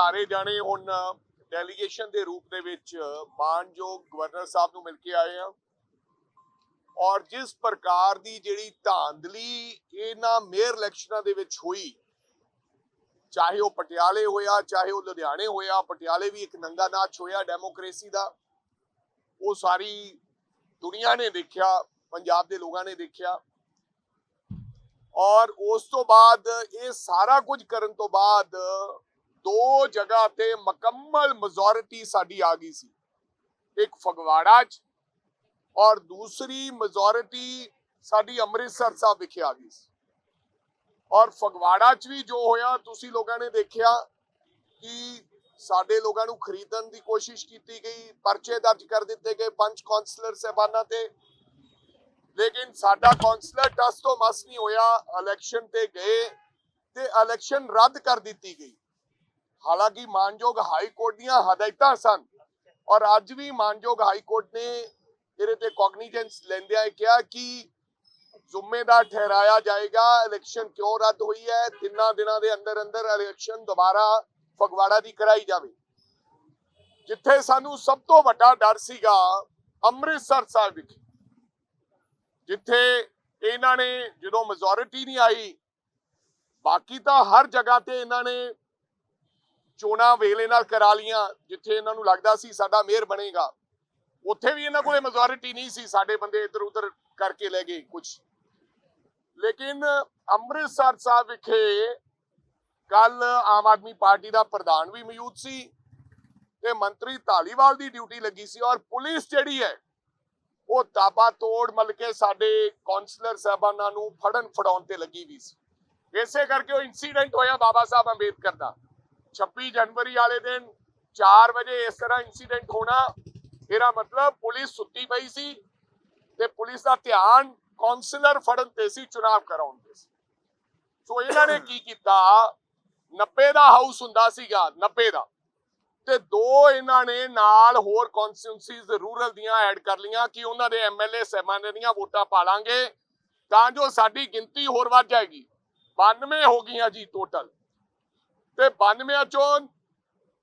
ਸਾਰੇ ਜਾਣੇ ਹੁਣ ਡੈਲੀਗੇਸ਼ਨ ਦੇ ਰੂਪ ਦੇ ਵਿੱਚ ਮਾਨਯੋਗ ਗਵਰਨਰ ਸਾਹਿਬ ਨੂੰ ਮਿਲ ਕੇ ਆਏ ਆ। ਔਰ ਜਿਸ ਪ੍ਰਕਾਰ ਦੀ ਜਿਹੜੀ ਧਾਂਦਲੀ ਇਹਨਾਂ ਮੇਅਰ ਇਲੈਕਸ਼ਨਾਂ ਦੇ ਵਿੱਚ ਹੋਈ, ਚਾਹੇ ਉਹ ਪਟਿਆਲੇ ਹੋਇਆ, ਚਾਹੇ ਉਹ ਲੁਧਿਆਣੇ ਹੋਇਆ, ਪਟਿਆਲੇ ਵੀ ਇੱਕ ਨੰਗਾ ਨਾਚ ਹੋਇਆ ਡੈਮੋਕ੍ਰੇਸੀ ਦਾ। ਉਹ ਸਾਰੀ ਦੁਨੀਆ ਨੇ ਦੇਖਿਆ, ਪੰਜਾਬ ਦੇ ਲੋਕਾਂ ਨੇ ਦੇਖਿਆ। ਔਰ ਉਸ ਤੋਂ ਬਾਅਦ ਇਹ ਸਾਰਾ ਕੁਝ ਕਰਨ ਤੋਂ ਬਾਅਦ ਦੋ ਜਗ੍ਹਾ ਤੇ ਮੁਕੰਮਲ ਮੈਜੋਰਿਟੀ ਸਾਡੀ ਆ ਗਈ ਸੀ। ਇੱਕ ਫਗਵਾੜਾ 'ਚ ਔਰ ਦੂਸਰੀ ਮੈਜੋਰਿਟੀ ਸਾਡੀ ਅੰਮ੍ਰਿਤਸਰ ਸਾਹਿਬ ਵਿਖੇ ਆ ਗਈ ਸੀ। ਔਰ ਫਗਵਾੜਾ 'ਚ ਵੀ ਜੋ ਹੋਇਆ, ਤੁਸੀਂ ਲੋਕਾਂ ਨੇ ਦੇਖਿਆ ਕਿ ਸਾਡੇ ਲੋਕਾਂ ਨੂੰ ਖਰੀਦਣ ਦੀ ਕੋਸ਼ਿਸ਼ ਕੀਤੀ ਗਈ, ਪਰਚੇ ਦਰਜ ਕਰ ਦਿੱਤੇ ਗਏ ਪੰਜ ਕਾਉਂਸਲਰ ਸਹਿਬਾਨਾਂ ਤੇ। ਲੇਕਿਨ ਸਾਡਾ ਕਾਉਂਸਲਰ ਟਸ ਤੋਂ ਮਸ ਨਹੀਂ ਹੋਇਆ ਇਲੈਕਸ਼ਨ ਤੇ ਗਏ ਤੇ ਇਲੈਕਸ਼ਨ ਰੱਦ ਕਰ ਦਿੱਤੀ ਗਈ। ਹਾਲਾਂਕਿ ਮਾਨਯੋਗ ਹਾਈ ਕੋਰਟ ਦੀਆਂ ਹਦਾਇਤਾਂ ਸਨ। ਔਰ ਅੱਜ ਵੀ ਮਾਨਯੋਗ ਹਾਈ ਕੋਰਟ ਨੇ ਇਹਦੇ ਤੇ ਕੌਗਨੀਜੈਂਸ ਲੈਂਦਿਆਂ ਇਹ ਕਿਹਾ ਕਿ ਜ਼ਿੰਮੇਦਾਰ ਠਹਿਰਾਇਆ ਜਾਏਗਾ ਇਲੈਕਸ਼ਨ ਕਿਉਂ ਰੱਦ ਹੋਈ ਹੈ, ਤਿੰਨਾਂ ਦਿਨਾਂ ਦੇ ਅੰਦਰ ਅੰਦਰ ਇਲੈਕਸ਼ਨ ਦੁਬਾਰਾ ਫਗਵਾੜਾ ਦੀ ਕਰਾਈ ਜਾਵੇ। ਜਿੱਥੇ ਸਾਨੂੰ ਸਭ ਤੋਂ ਵੱਡਾ ਡਰ ਸੀਗਾ ਅੰਮ੍ਰਿਤਸਰ ਸਾਹਿਬ ਵਿਖੇ। ਜਿੱਥੇ ਇਹਨਾਂ ਨੇ ਜਦੋਂ ਮੈਜੋਰਿਟੀ ਨਹੀਂ ਆਈ, ਬਾਕੀ ਤਾਂ ਹਰ ਜਗ੍ਹਾ ਤੇ ਇਹਨਾਂ ਨੇ ਚੋਣਾਂ ਵੇਲੇ ਨਾਲ ਕਰਾ ਲੀਆਂ ਜਿੱਥੇ ਇਹਨਾਂ ਨੂੰ ਲੱਗਦਾ ਸੀ ਸਾਡਾ ਮੇਅਰ ਬਣੇਗਾ। ਉੱਥੇ ਵੀ ਇਹਨਾਂ ਕੋਲੇ ਮੈਜੋਰਿਟੀ ਨਹੀਂ ਸੀ, ਸਾਡੇ ਬੰਦੇ ਇੱਧਰ ਉੱਧਰ ਕਰਕੇ ਲੈ ਗਏ ਕੁਝ ਲੇਕਿਨ ਅੰਮ੍ਰਿਤਸਰ ਸਾਹਿਬ ਵਿਖੇ ਕੱਲ ਆਮ ਆਦਮੀ ਪਾਰਟੀ ਦਾ ਪ੍ਰਧਾਨ ਵੀ ਮੌਜੂਦ ਸੀ ਤੇ ਮੰਤਰੀ ਧਾਲੀਵਾਲ ਦੀ ਡਿਊਟੀ ਲੱਗੀ ਸੀ ਔਰ ਪੁਲਿਸ ਜਿਹੜੀ ਹੈ, ਉਹ ਤਾਬਾ ਤੋੜ ਮਲ ਕੇ ਸਾਡੇ ਕਾਉਂਸਲਰ ਸਾਹਿਬਾਨਾਂ ਨੂੰ ਫੜਨ ਫੜਾਉਣ ਤੇ ਲੱਗੀ ਵੀ ਸੀ। ਇਸੇ ਕਰਕੇ ਉਹ ਇਨਸੀਡੈਂਟ ਹੋਇਆ ਬਾਬਾ ਸਾਹਿਬ ਅੰਬੇਦਕਰ ਦਾ। 26 ਜਨਵਰੀ ਵਾਲੇ ਦਿਨ 4 ਵਜੇ ਇਸ ਤਰ੍ਹਾਂ ਇਨਸੀਡੈਂਟ ਹੋਣਾ, ਇਹਦਾ ਮਤਲਬ ਪੁਲਿਸ ਸੁੱਤੀ ਪਈ ਸੀ ਤੇ ਪੁਲਿਸ ਦਾ ਧਿਆਨ ਕਾਉਂਸਲਰ ਫੜਨ ਤੇ ਸੀ, ਚੁਣਾਵ ਕਰਾਉਣ ਤੇ ਸੀ। ਸੋ ਇਹਨਾਂ ਨੇ ਕੀ ਕੀਤਾ? 90 ਦਾ ਹਾਊਸ ਹੁੰਦਾ ਸੀਗਾ 90 ਦਾ। ਤੇ ਦੋ ਇਹਨਾਂ ਨੇ ਨਾਲ ਹੋਰ ਕਨਸਟੀਟਿਊਂਸੀਜ਼ ਰੂਰਲ ਦੀਆਂ ਐਡ ਕਰ ਲੀਆਂ ਕਿ ਉਹਨਾਂ ਦੇ ਐਮਐਲਏ ਸਹਿਬਾਨਾਂ ਦੀਆਂ ਵੋਟਾਂ ਪਾ ਲਾਂਗੇ, ਤਾਂ ਜੋ ਸਾਡੀ ਗਿਣਤੀ ਹੋਰ ਵੱਧ ਜਾਏਗੀ। 92 ਹੋ ਗਈਆਂ ਜੀ ਟੋਟਲ ਤੇ 92 ਚੋਂ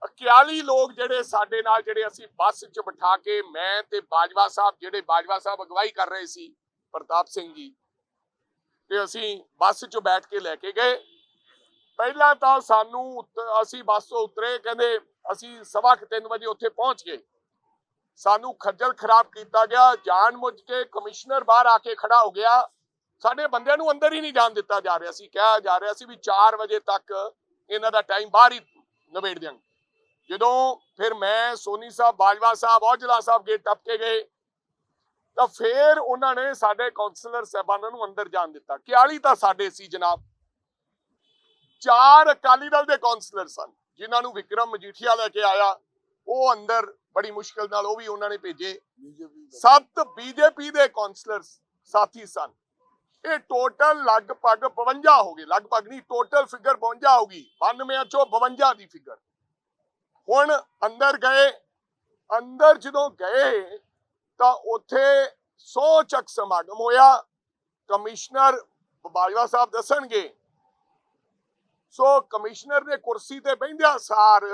41 ਲੋਕ ਜਿਹੜੇ ਸਾਡੇ ਨਾਲ, ਜਿਹੜੇ ਅਸੀਂ ਬੱਸ 'ਚ ਬਿਠਾ ਕੇ ਮੈਂ ਤੇ ਬਾਜਵਾ ਸਾਹਿਬ, ਜਿਹੜੇ ਬਾਜਵਾ ਸਾਹਿਬ ਅਗਵਾਈ ਕਰ ਰਹੇ ਸੀ, ਪ੍ਰਤਾਪ ਸਿੰਘ ਜੀ, ਤੇ ਅਸੀਂ ਬੱਸ 'ਚ ਬੈਠ ਕੇ ਲੈ ਕੇ ਗਏ। ਪਹਿਲਾਂ ਤਾਂ ਸਾਨੂੰ ਅਸੀਂ ਬੱਸ ਤੋਂ ਉਤਰੇ, ਕਹਿੰਦੇ ਅਸੀਂ ਸਵਾ ਕੁ ਤਿੰਨ ਵਜੇ ਉੱਥੇ ਪਹੁੰਚ ਗਏ। ਸਾਨੂੰ ਖੱਜਲ ਖਰਾਬ ਕੀਤਾ ਗਿਆ, ਜਾਣ ਮੁੱਝ ਕੇ ਕਮਿਸ਼ਨਰ ਬਾਹਰ ਆ ਕੇ ਖੜਾ ਹੋ ਗਿਆ। ਸਾਡੇ ਬੰਦਿਆਂ ਨੂੰ ਅੰਦਰ ਹੀ ਨਹੀਂ ਜਾਣ ਦਿੱਤਾ ਜਾ ਰਿਹਾ ਸੀ। ਕਿਹਾ ਜਾ ਰਿਹਾ ਸੀ ਵੀ 4 ਵਜੇ ਤੱਕ ਇਹਨਾਂ ਦਾ ਟਾਈਮ ਬਾਹਰ ਹੀ ਨਿਬੇੜ ਦਿਆਂਗੇ। ਜਦੋਂ ਫਿਰ ਮੈਂ ਸੋਨੀ ਸਾਹਿਬ, ਬਾਜਵਾ ਸਾਹਿਬ, ਔਜਲਾ ਸਾਹਿਬ ਗੇਟ ਟੱਪ ਕੇ ਗਏ, ਤਾਂ ਫਿਰ ਉਹਨਾਂ ਨੇ ਸਾਡੇ ਕਾਉਂਸਲਰ ਸਹਿਬਾਨਾਂ ਨੂੰ ਅੰਦਰ ਜਾਣ ਦਿੱਤਾ। 41 ਤਾਂ ਸਾਡੇ ਸੀ ਜਨਾਬ। ਚਾਰ ਅਕਾਲੀ ਦਲ ਦੇ ਕਾਉਂਸਲਰ ਸਨ, ਜਿਨ੍ਹਾਂ ਨੂੰ ਵਿਕਰਮ ਮਜੀਠੀਆ ਲੈ ਕੇ ਆਇਆ। ਉਹ ਅੰਦਰ ਬੜੀ ਮੁਸ਼ਕਲ ਨਾਲ ਉਹ ਵੀ ਉਹਨਾਂ ਨੇ ਭੇਜੇ। ਸੱਤ ਬੀਜੇਪੀ ਦੇ ਕਾਉਂਸਲਰ ਸਾਥੀ ਸਨ। ਇਹ ਟੋਟਲ ਲਗਭਗ 52 ਹੋ ਗਏ। ਲਗਭਗ ਨਹੀਂ ਟੋਟਲ ਫਿਗਰ 52 ਹੋਗੀ 92 ਚੋਂ 52 ਦੀ ਫਿਗਰ ਹੁਣ ਅੰਦਰ ਗਏ। ਅੰਦਰ ਜਦੋਂ ਗਏ, ਤਾਂ ਉੱਥੇ 100 ਚੱਕ ਸਮਾਗਮ ਹੋਇਆ। ਕਮਿਸ਼ਨਰ ਬਾਜਵਾ ਸਾਹਿਬ ਦੱਸਣਗੇ। ਸੋ ਕਮਿਸ਼ਨਰ ਨੇ ਕੁਰਸੀ ਤੇ ਬੈਠਿਆ ਸਾਰ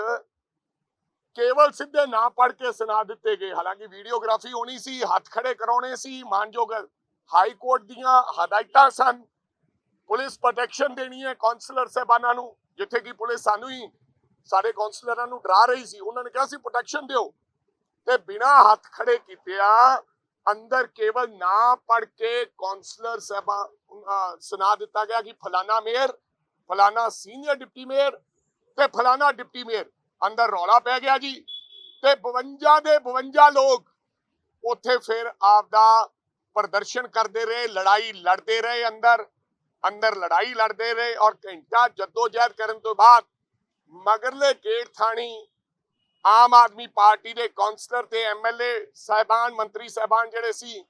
ਕੇਵਲ ਸਿੱਧੇ ਨਾ ਪੜ ਕੇ ਸੁਣਾ ਦਿੱਤੇ ਗਏ। ਹਾਲਾਂਕਿ ਵੀਡੀਓਗ੍ਰਾਫੀ ਹੋਣੀ ਸੀ, ਹੱਥ ਖੜੇ ਕਰਾਉਣੇ ਸੀ, ਮਾਨਯੋਗ ਹਾਈ ਕੋਰਟ ਦੀਆਂ ਹਦਾਇਤਾਂ ਸਨ। ਪੁਲਿਸ ਪ੍ਰੋਟੈਕਸ਼ਨ ਦੇਣੀ ਹੈ ਕਾਉਂਸਲਰ ਸਾਹਿਬਾਨਾਂ ਨੂੰ, ਜਿੱਥੇ ਕਿ ਪੁਲਿਸ ਸਾਨੂੰ ਹੀ ਸਾਡੇ ਕਾਉਂਸਲਰਾਂ ਨੂੰ ਡਰਾ ਰਹੀ ਸੀ। ਉਹਨਾਂ ਨੇ ਕਿਹਾ ਸੀ ਪ੍ਰੋਟੈਕਸ਼ਨ ਦਿਓ। ਤੇ ਬਿਨਾ ਹੱਥ ਖੜੇ ਕੀਤਿਆਂ ਅੰਦਰ ਕੇਵਲ ਨਾਂ ਪੜ ਕੇ ਕਾਉਂਸਲਰ ਸਾਹਿਬਾਂ ਸੁਣਾ ਦਿੱਤਾ ਗਿਆ ਕਿ ਫਲਾਣਾ ਮੇਅਰ ਫਲਾਣਾ ਸੀਨੀਅਰ ਡਿਪਟੀ ਮੇਅਰ ਤੇ ਫਲਾਣਾ ਡਿਪਟੀ ਮੇਅਰ ਅੰਦਰ ਰੌਲਾ ਪੈ ਗਿਆ ਜੀ। ਤੇ 52 ਦੇ 52 ਲੋਕ ਉੱਥੇ ਫਿਰ ਆਪਦਾ ਪ੍ਰਦਰਸ਼ਨ ਕਰਦੇ ਰਹੇ, ਲੜਾਈ ਲੜਦੇ ਰਹੇ ਅੰਦਰ ਅੰਦਰ ਲੜਾਈ ਲੜਦੇ ਰਹੇ ਔਰ ਘੰਟਾ ਜਦੋਜਹਿਦ ਕਰਨ ਤੋਂ ਬਾਅਦ ਮਗਰਲੇ ਗੇਟ ਥਾਣੀ ਆਮ ਆਦਮੀ ਪਾਰਟੀ ਦੇ ਕਾਉਂਸਲਰ ਤੇ ਐਮਐਲਏ ਸਾਹਿਬਾਨ, ਮੰਤਰੀ ਸਾਹਿਬਾਨ ਜਿਹੜੇ ਸੀ,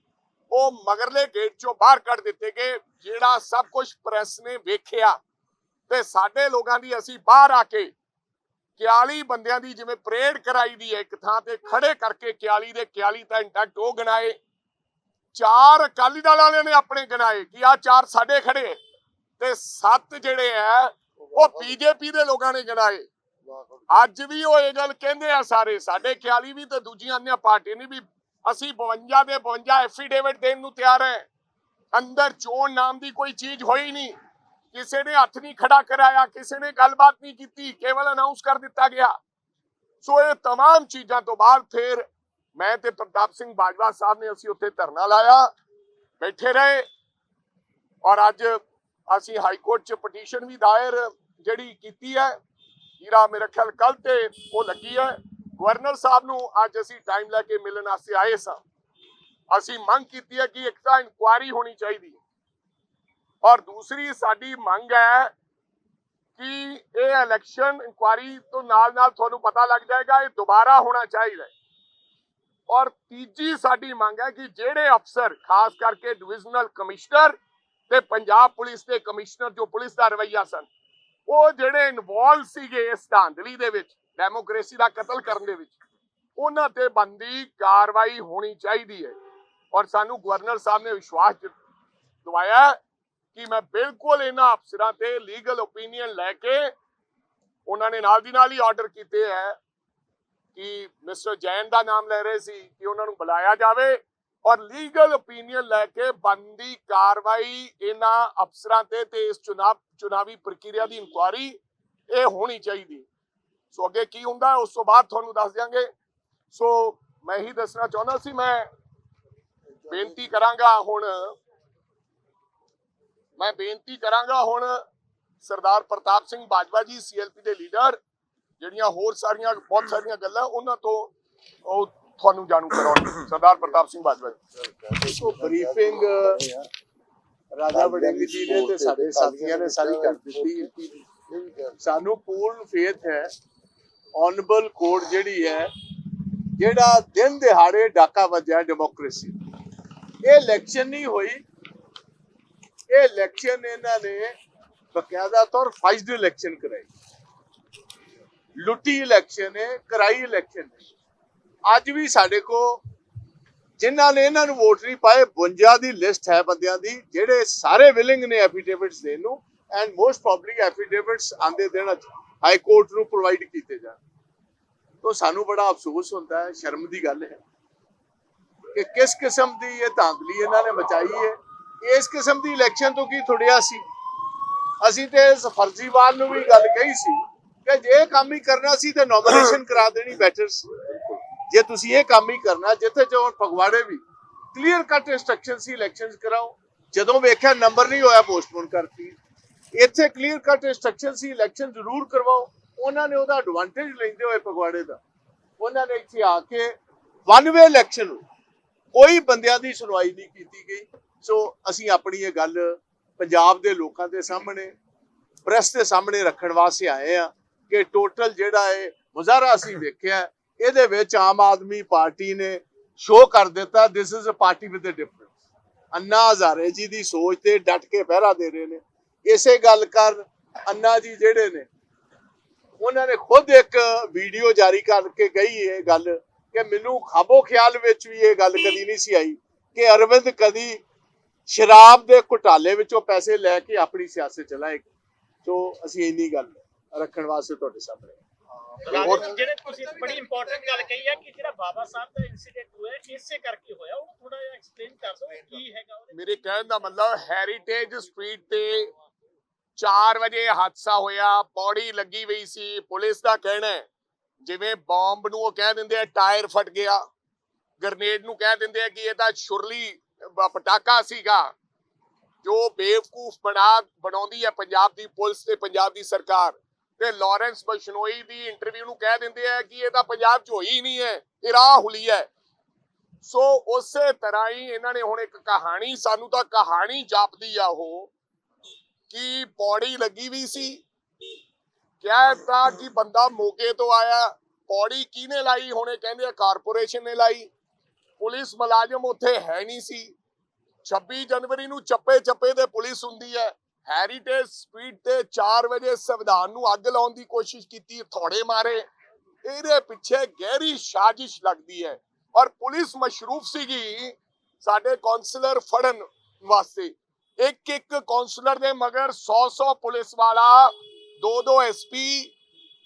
ਉਹ ਮਗਰਲੇ ਗੇਟ ਚੋਂ ਬਾਹਰ ਕੱਢ ਦਿੱਤੇ ਗਏ, ਜਿਹੜਾ ਸਭ ਕੁਝ ਪ੍ਰੈਸ ਨੇ ਵੇਖਿਆ। ਤੇ ਸਾਡੇ ਲੋਕਾਂ ਦੀ ਅਸੀਂ ਬਾਹਰ ਆ ਕੇ 41 ਬੰਦਿਆਂ ਦੀ ਜਿਵੇਂ ਪਰੇਡ ਕਰਾਈ ਦੀ ਹੈ, ਇੱਕ ਥਾਂ ਤੇ ਖੜੇ ਕਰਕੇ 41 ਦੇ 41 ਤਾਂ ਇੰਟੈਕਟ ਉਹ ਗਨਾਏ ਚਾਰ ਅਕਾਲੀ ਦਲ ਵਾਲਿਆਂ ਨੇ ਆਪਣੇ ਗਨਾਏ ਕਿ ਆ ਚਾਰ ਸਾਡੇ ਖੜੇ ਤੇ ਸੱਤ ਜਿਹੜੇ ਆ ਉਹ ਬੀਜੇਪੀ ਦੇ ਲੋਕਾਂ ਨੇ ਗਨਾਏ ਅੱਜ ਵੀ ਉਹ ਇਹ ਗੱਲ ਕਹਿੰਦੇ ਆ ਸਾਰੇ ਸਾਡੇ ਖਿਆਲੀ ਵੀ ਤੇ ਦੂਜੀਆਂ अन्य ਪਾਰਟੀ ਨੇ ਵੀ ਅਸੀਂ 52 ਦੇ 52 ਐਫੀਡੇਵਿਟ ਦੇਣ ਨੂੰ ਤਿਆਰ ਹੈ ਅੰਦਰ ਚੋਣ ਨਾਮ ਦੀ ਕੋਈ ਚੀਜ਼ ਹੋਈ ਨਹੀਂ ਕਿਸੇ ਨੇ ਹੱਥ ਨਹੀਂ ਖੜਾ ਕਰਾਇਆ ਕਿਸੇ ਨੇ ਗੱਲਬਾਤ ਨਹੀਂ ਕੀਤੀ ਕੇਵਲ ਅਨਾਉਂਸ ਕਰ ਦਿੱਤਾ ਗਿਆ ਸੋ ਇਹ तमाम ਚੀਜ਼ਾਂ ਤੋਂ ਬਾਅਦ ਫਿਰ ਮੈਂ ਤੇ ਪ੍ਰਤਾਪ ਸਿੰਘ ਬਾਜਵਾ ਸਾਹਿਬ ਨੇ ਅਸੀਂ ਉੱਥੇ ਧਰਨਾ ਲਾਇਆ, ਬੈਠੇ ਰਹੇ। ਔਰ ਅੱਜ ਅਸੀਂ ਹਾਈ ਕੋਰਟ 'ਚ ਪਟੀਸ਼ਨ ਵੀ ਦਾਇਰ ਜਿਹੜੀ ਕੀਤੀ ਹੈ, ਹੀਰਾ ਮੇਰੇ ਖਿਆਲ ਕੱਲ ਤੇ ਉਹ ਲੱਗੀ ਹੈ। ਗਵਰਨਰ ਸਾਹਿਬ ਨੂੰ ਅੱਜ ਅਸੀਂ ਟਾਈਮ ਲੈ ਕੇ ਮਿਲਣ ਵਾਸਤੇ ਆਏ ਸਾਂ। ਅਸੀਂ ਮੰਗ ਕੀਤੀ ਹੈ ਕਿ ਇੱਕ ਤਾਂ ਇਨਕੁਆਇਰੀ ਹੋਣੀ ਚਾਹੀਦੀ। ਹੈ ਔਰ ਦੂਸਰੀ ਸਾਡੀ ਮੰਗ ਹੈ ਕਿ ਇਹ ਇਲੈਕਸ਼ਨ ਇਨਕੁਆਇਰੀ ਤੋਂ ਨਾਲ ਨਾਲ ਤੁਹਾਨੂੰ ਪਤਾ ਲੱਗ ਜਾਏਗਾ, ਇਹ ਦੁਬਾਰਾ ਹੋਣਾ ਚਾਹੀਦਾ ਹੈ। ਔਰ ਤੀਜੀ ਸਾਡੀ ਮੰਗ ਹੈ ਕਿ ਜਿਹੜੇ ਅਫਸਰ, ਖਾਸ ਕਰਕੇ ਡਿਵੀਜ਼ਨਲ ਕਮਿਸ਼ਨਰ ਤੇ ਪੰਜਾਬ ਪੁਲਿਸ ਦੇ ਕਮਿਸ਼ਨਰ ਜੋ ਪੁਲਿਸ ਦਾ ਰਵਈਆ ਸਨ, ਉਹ ਜਿਹੜੇ ਇਨਵੋਲਵ ਸੀਗੇ ਇਸ ਧਾਂਦਲੀ ਦੇ ਵਿੱਚ ਡੈਮੋਕ੍ਰੇਸੀ ਦਾ ਕਤਲ ਕਰਨ ਦੇ ਵਿੱਚ, ਉਹਨਾਂ ਤੇ ਬੰਦੀ ਕਾਰਵਾਈ ਹੋਣੀ ਚਾਹੀਦੀ ਹੈ। ਔਰ ਸਾਨੂੰ ਗਵਰਨਰ ਸਾਹਿਬ ਨੇ ਵਿਸ਼ਵਾਸ ਦਵਾਇਆ ਕਿ ਮੈਂ ਬਿਲਕੁਲ ਇਹਨਾਂ ਅਫਸਰਾਂ ਤੇ ਲੀਗਲ ਓਪੀਨੀਅਨ ਲੈ ਕੇ ਉਹਨਾਂ ਨੇ ਨਾਲ ਦੀ ਨਾਲ ਹੀ ਆਰਡਰ ਕੀਤੇ ਹੈ। ਕਿ ਮਿਸਟਰ ਜੈਨ ਦਾ ਨਾਮ ਲੈ ਰਹੇ ਸੀ ਕਿ ਉਹਨਾਂ ਨੂੰ ਬੁਲਾਇਆ ਜਾਵੇ ਔਰ ਲੀਗਲ ਓਪੀਨੀਅਨ ਲੈ ਕੇ ਬੰਦੀ ਕਾਰਵਾਈ ਇਹਨਾਂ ਅਫਸਰਾਂ ਤੇ ਤੇ ਇਸ ਚੁਣਾਵ, ਚੁਣਾਵੀ ਪ੍ਰਕਿਰਿਆ ਦੀ ਇਨਕੁਆਰੀ ਇਹ ਹੋਣੀ ਚਾਹੀਦੀ। ਸੋ ਅੱਗੇ ਕੀ ਹੁੰਦਾ ਉਸ ਤੋਂ ਬਾਅਦ ਤੁਹਾਨੂੰ ਦੱਸ ਦਿਆਂਗੇ। ਸੋ ਮੈਂ ਹੀ ਦੱਸਣਾ ਚਾਹੁੰਦਾ ਸੀ, ਮੈਂ ਬੇਨਤੀ ਕਰਾਂਗਾ ਹੁਣ, ਮੈਂ ਬੇਨਤੀ ਕਰਾਂਗਾ ਹੁਣ ਸਰਦਾਰ ਪ੍ਰਤਾਪ ਸਿੰਘ ਬਾਜਵਾ ਜੀ ਸੀਐਲਪੀ ਦੇ ਲੀਡਰ ਜਿਹੜੀਆਂ ਹੋਰ ਸਾਰੀਆਂ, ਬਹੁਤ ਸਾਰੀਆਂ ਗੱਲਾਂ ਉਹਨਾਂ ਤੋਂ ਉਹ ਤੁਹਾਨੂੰ ਜਾਣੂ ਕਰਾਉਣ ਸਰਦਾਰ ਪ੍ਰਤਾਪ ਸਿੰਘ ਬਾਜਵਾ ਦੇਖੋ ਬਰੀਫਿੰਗ ਰਾਜਾ ਵੜਿੰਗ ਜੀ ਨੇ ਤੇ ਸਾਡੇ ਸਾਥੀਆਂ ਨੇ ਸਾਰੀ ਕਰ ਦਿੱਤੀ। ਸਾਨੂੰ ਪੂਰਨ ਫੇਥ ਹੈ ਆਨਰੇਬਲ ਕੋਰਟ ਜਿਹੜੀ ਹੈ, ਜਿਹੜਾ ਦਿਨ ਦਿਹਾੜੇ ਡਾਕਾ ਵੱਜਿਆ ਡੈਮੋਕ੍ਰੇਸੀ ਇਹ ਇਲੈਕਸ਼ਨ ਨਹੀਂ ਹੋਈ। ਇਹ ਇਲੈਕਸ਼ਨ ਇਹਨਾਂ ਨੇ ਬਕਾਇਦਾ ਤੌਰ ਫਾਈਜ਼ਡ ਇਲੈਕਸ਼ਨ ਕਰਾਈ। ਲੁੱਟੀ ਇਲੈਕਸ਼ਨ ਹੈ ਕਰਾਈ ਇਲੈਕਸ਼ਨ ਹੈ ਅੱਜ ਵੀ ਸਾਡੇ ਕੋ ਜਿਨ੍ਹਾਂ ਨੇ ਇਹਨਾਂ ਨੂੰ ਵੋਟ ਨਹੀਂ ਪਾਏ 52 ਦੀ ਲਿਸਟ ਹੈ ਬੰਦਿਆਂ ਦੀ, ਜਿਹੜੇ ਸਾਰੇ ਵਿਲਿੰਗ ਨੇ ਐਫੀਡੇਵਿਟਸ ਦੇਣ ਨੂੰ ਐਂਡ ਮੋਸਟ ਪ੍ਰੋਬਬਲੀ ਐਫੀਡੇਵਿਟਸ ਆਂਦੇ ਦਿਨ ਹਾਈ ਕੋਰਟ ਨੂੰ ਪ੍ਰੋਵਾਈਡ ਕੀਤੇ ਜਾਣ। ਤੋਂ ਸਾਨੂੰ ਬੜਾ ਅਫਸੋਸ ਹੁੰਦਾ ਹੈ, ਸ਼ਰਮ ਦੀ ਗੱਲ ਹੈ ਕਿ ਕਿਸ ਕਿਸਮ ਦੀ ਇਹ ਧਾਂਦਲੀ ਇਹਨਾਂ ਨੇ ਮਚਾਈ ਹੈ। ਇਸ ਕਿਸਮ ਦੀ ਇਲੈਕਸ਼ਨ ਤੋਂ ਕੀ ਥੋੜਿਆ ਸੀ? ਅਸੀਂ ਤੇ ਇਸ ਫਰਜ਼ੀਵਾਲ ਨੂੰ ਵੀ ਗੱਲ ਕਹੀ ਸੀ ਕਿ ਜੇ ਇਹ ਕੰਮ ਹੀ ਕਰਨਾ ਸੀ ਤੇ ਨੋਮੀਨੇਸ਼ਨ ਕਰਾ ਦੇਣੀ ਬੈਟਰ ਸੀ। ਜੇ ਤੁਸੀਂ ਇਹ ਕੰਮ ਹੀ ਕਰਨਾ ਜਿੱਥੇ ਜੋ ਫਗਵਾੜੇ ਵੀ ਕਲੀਅਰ ਕੱਟ ਇੰਸਟਰਕਸ਼ਨ ਸੀ ਇਲੈਕਸ਼ਨਸ ਕਰਾਓ। ਜਦੋਂ ਵੇਖਿਆ ਨੰਬਰ ਨਹੀਂ ਹੋਇਆ ਪੋਸਟਪੋਨ ਕਰਤੀ। ਇੱਥੇ ਕਲੀਅਰ ਕੱਟ ਇੰਸਟਰਕਸ਼ਨ ਸੀ ਇਲੈਕਸ਼ਨ ਜ਼ਰੂਰ ਕਰਵਾਓ। ਉਹਨਾਂ ਨੇ ਉਹਦਾ ਐਡਵਾਂਟੇਜ ਲੈਂਦੇ ਹੋਏ ਫਗਵਾੜੇ ਦਾ। ਉਹਨਾਂ ਨੇ ਇੱਥੇ ਆ ਕੇ ਵਨ ਵੇ ਇਲੈਕਸ਼ਨ ਕੋਈ ਬੰਦਿਆਂ ਦੀ ਸੁਣਵਾਈ ਨਹੀਂ ਕੀਤੀ ਗਈ। ਸੋ ਅਸੀਂ ਆਪਣੀ ਇਹ ਗੱਲ ਪੰਜਾਬ ਦੇ ਲੋਕਾਂ ਦੇ ਸਾਹਮਣੇ ਪ੍ਰੈਸ ਦੇ ਸਾਹਮਣੇ ਰੱਖਣ ਵਾਸਤੇ ਆਏ ਆ ਕਿ ਟੋਟਲ ਜਿਹੜਾ ਹੈ ਮੁਜ਼ਾਹਰਾ ਅਸੀਂ ਵੇਖਿਆ, ਇਹਦੇ ਵਿੱਚ ਆਮ ਆਦਮੀ ਪਾਰਟੀ ਨੇ ਸ਼ੋਅ ਕਰ ਦਿੱਤਾ this is a party with a difference Anna Hazare ji ਦੀ ਸੋਚ ਤੇ ਡਟ ਕੇ ਪਹਿਰਾ ਦੇ ਰਹੇ ਨੇ। ਇਸੇ ਗੱਲ ਕਰ ਅੰਨਾ ਜੀ ਜਿਹੜੇ ਨੇ, ਉਹਨਾਂ ਨੇ ਖੁਦ ਇੱਕ ਵੀਡੀਓ ਜਾਰੀ ਕਰਕੇ ਗਈ ਇਹ ਗੱਲ ਕਿ ਮੈਨੂੰ ਖਾਬੋ ਖਿਆਲ ਵਿੱਚ ਵੀ ਇਹ ਗੱਲ ਕਦੀ ਨਹੀਂ ਸੀ ਆਈ ਕਿ ਅਰਵਿੰਦ ਕਦੀ ਸ਼ਰਾਬ ਦੇ ਘੁਟਾਲੇ ਵਿੱਚੋਂ ਪੈਸੇ ਲੈ ਕੇ ਆਪਣੀ ਸਿਆਸਤ ਚਲਾਏਗਾ। ਸੋ ਅਸੀਂ ਇੰਨੀ ਗੱਲ ਰੱਖਣ ਵਾਸਤੇ ਤੁਹਾਡੇ ਸਾਹਮਣੇ। ਰਾਜੇ ਜਿਹੜੇ ਤੁਸੀਂ ਬੜੀ ਇੰਪੋਰਟੈਂਟ ਗੱਲ ਕਹੀ ਹੈ ਕਿ ਜਿਹੜਾ ਬਾਬਾ ਸਾਹਿਬ ਦਾ ਇਨਸੀਡੈਂਟ ਹੋਇਆ ਇਸੇ ਕਰਕੇ ਹੋਇਆ। ਉਹ ਥੋੜਾ ਜਿਹਾ ਐਕਸਪਲੇਨ ਕਰ ਦਿਓ ਕੀ ਹੈਗਾ ਉਹਦੇ ਮੇਰੇ ਕਹਿਣ ਦਾ ਮਤਲਬ ਹੈਰੀਟੇਜ ਸਟਰੀਟ ਤੇ 4 ਵਜੇ ਹਾਦਸਾ ਹੋਇਆ ਪੌੜੀ ਲੱਗੀ ਹੋਈ ਸੀ। ਪੁਲਿਸ ਦਾ ਕਹਿਣਾ ਹੈ ਜਿਵੇਂ ਬੰਬ ਨੂੰ ਉਹ ਕਹਿ ਦਿੰਦੇ ਆ ਟਾਇਰ ਫਟ ਗਿਆ। ਗ੍ਰਨੇਡ ਨੂੰ ਕਹਿ ਦਿੰਦੇ ਆ ਕਿ ਇਹ ਤਾਂ ਛੁਰਲੀ ਪਟਾਕਾ ਸੀਗਾ। ਜੋ ਬੇਵਕੂਫ ਬਣਾ ਬਣਾਉਂਦੀ ਹੈ ਪੰਜਾਬ ਦੀ ਪੁਲਿਸ ਤੇ ਪੰਜਾਬ ਦੀ ਸਰਕਾਰ। ਤੇ ਲਾਰੈਂਸ ਬਸ਼ਨੋਈ ਦੀ ਇੰਟਰਵਿਊ ਨੂੰ ਕਹਿ ਦਿੰਦੇ ਆ ਕਿ ਇਹ ਤਾਂ ਪੰਜਾਬ 'ਚ ਹੋਈ ਨਹੀਂ ਹੈ, ਇਹ ਰਾਹ ਹੁਲੀ ਹੈ। ਸੋ ਉਸੇ ਤਰ੍ਹਾਂ ਹੀ ਇਹਨਾਂ ਨੇ ਹੁਣ ਇੱਕ ਕਹਾਣੀ, ਸਾਨੂੰ ਤਾਂ ਕਹਾਣੀ ਜਾਪਦੀ ਆ ਉਹ, ਕਿ ਪੌੜੀ ਲੱਗੀ ਵੀ ਸੀ। ਕਿਹਾ ਤਾਂ ਕਿ ਬੰਦਾ ਮੋਗੇ ਤੋਂ ਆਇਆ, ਪੌੜੀ ਕਿਹਨੇ ਲਾਈ? ਹੁਣੇ ਕਹਿੰਦੇ ਆ ਕਾਰਪੋਰੇਸ਼ਨ ਨੇ ਲਾਈ। ਪੁਲਿਸ ਮੁਲਾਜ਼ਮ ਉੱਥੇ ਹੈ ਨਹੀਂ ਸੀ। 26 ਜਨਵਰੀ ਨੂੰ ਚੱਪੇ ਚੱਪੇ ਤੇ ਪੁਲਿਸ ਹੁੰਦੀ ਹੈ। ਹੈਰੀਟੇਜ ਸਟਰੀਟ ਤੇ 4 ਵਜੇ ਸੰਵਿਧਾਨ ਨੂੰ ਅੱਗ ਲਾਉਣ ਦੀ ਕੋਸ਼ਿਸ਼ ਕੀਤੀ, ਥੋੜੇ ਮਾਰੇ। ਇਹਦੇ ਪਿੱਛੇ ਗਹਿਰੀ ਸਾਜ਼ਿਸ਼ ਲੱਗਦੀ ਹੈ। ਔਰ ਪੁਲਿਸ ਮਸ਼ਰੂਫ ਸੀਗੀ ਸਾਡੇ ਕਾਉਂਸਲਰ ਫੜਨ ਵਾਸਤੇ। ਇੱਕ ਇੱਕ ਕਾਉਂਸਲਰ ਦੇ ਮਗਰ 100 100 ਪੁਲਿਸ ਵਾਲਾ ਦੋ ਦੋ ਐਸਪੀ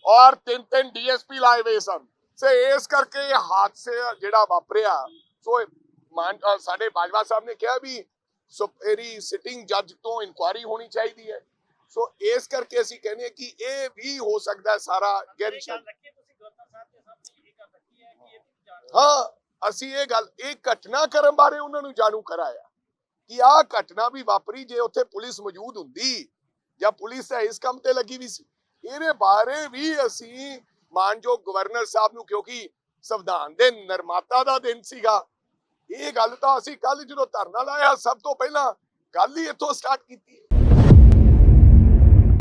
ਔਰ ਤਿੰਨ ਤਿੰਨ ਡੀਐਸਪੀ ਲਾਏ ਹੋਏ ਸਨ। ਸੇ ਇਸ ਕਰਕੇ ਇਹ ਹਾਦਸੇ ਜਿਹੜਾ ਵਾਪਰਿਆ, ਸੋ ਸਾਡੇ ਬਾਜਵਾ ਸਾਹਿਬ ਨੇ ਕਿਹਾ ਵੀ ਸੁਪੇਰੀ ਸਿਟਿੰਗ ਜੱਜ ਤੋਂ ਇਨਕੁਆਰੀ ਹੋਣੀ ਚਾਹੀਦੀ ਹੈ। ਸੋ ਇਸ ਕਰਕੇ ਅਸੀਂ ਕਹਿੰਦੇ ਹਾਂ ਕਿ ਇਹ ਵੀ ਹੋ ਸਕਦਾ ਸਾਰਾ ਰੱਖੀ ਹੈ ਅਸੀਂ ਇਹ ਗੱਲ ਇਹ ਘਟਨਾਕ੍ਰਮ ਬਾਰੇ ਉਹਨਾਂ ਨੂੰ ਜਾਣੂ ਕਰਾਇਆ ਕਿ ਆਹ ਘਟਨਾ ਵੀ ਵਾਪਰੀ ਜੇ ਉੱਥੇ ਪੁਲਿਸ ਮੌਜੂਦ ਹੁੰਦੀ ਜਾਂ ਪੁਲਿਸ ਤਾਂ ਇਸ ਕੰਮ ਤੇ ਲੱਗੀ ਵੀ ਸੀ। ਇਹਦੇ ਬਾਰੇ ਵੀ ਅਸੀਂ ਮਾਨਯੋਗ ਗਵਰਨਰ ਸਾਹਿਬ ਨੂੰ ਕਿਉਂਕਿ ਸੰਵਿਧਾਨ ਦੇ ਨਿਰਮਾਤਾ ਦਾ ਦਿਨ ਸੀਗਾ ਇਹ ਗੱਲ ਤਾਂ ਅਸੀਂ ਕੱਲ ਜਦੋਂ ਧਰਨਾ ਲਾਇਆ, ਸਭ ਤੋਂ ਪਹਿਲਾਂ ਗੱਲ ਹੀ ਇੱਥੋਂ ਸਟਾਰਟ ਕੀਤੀ।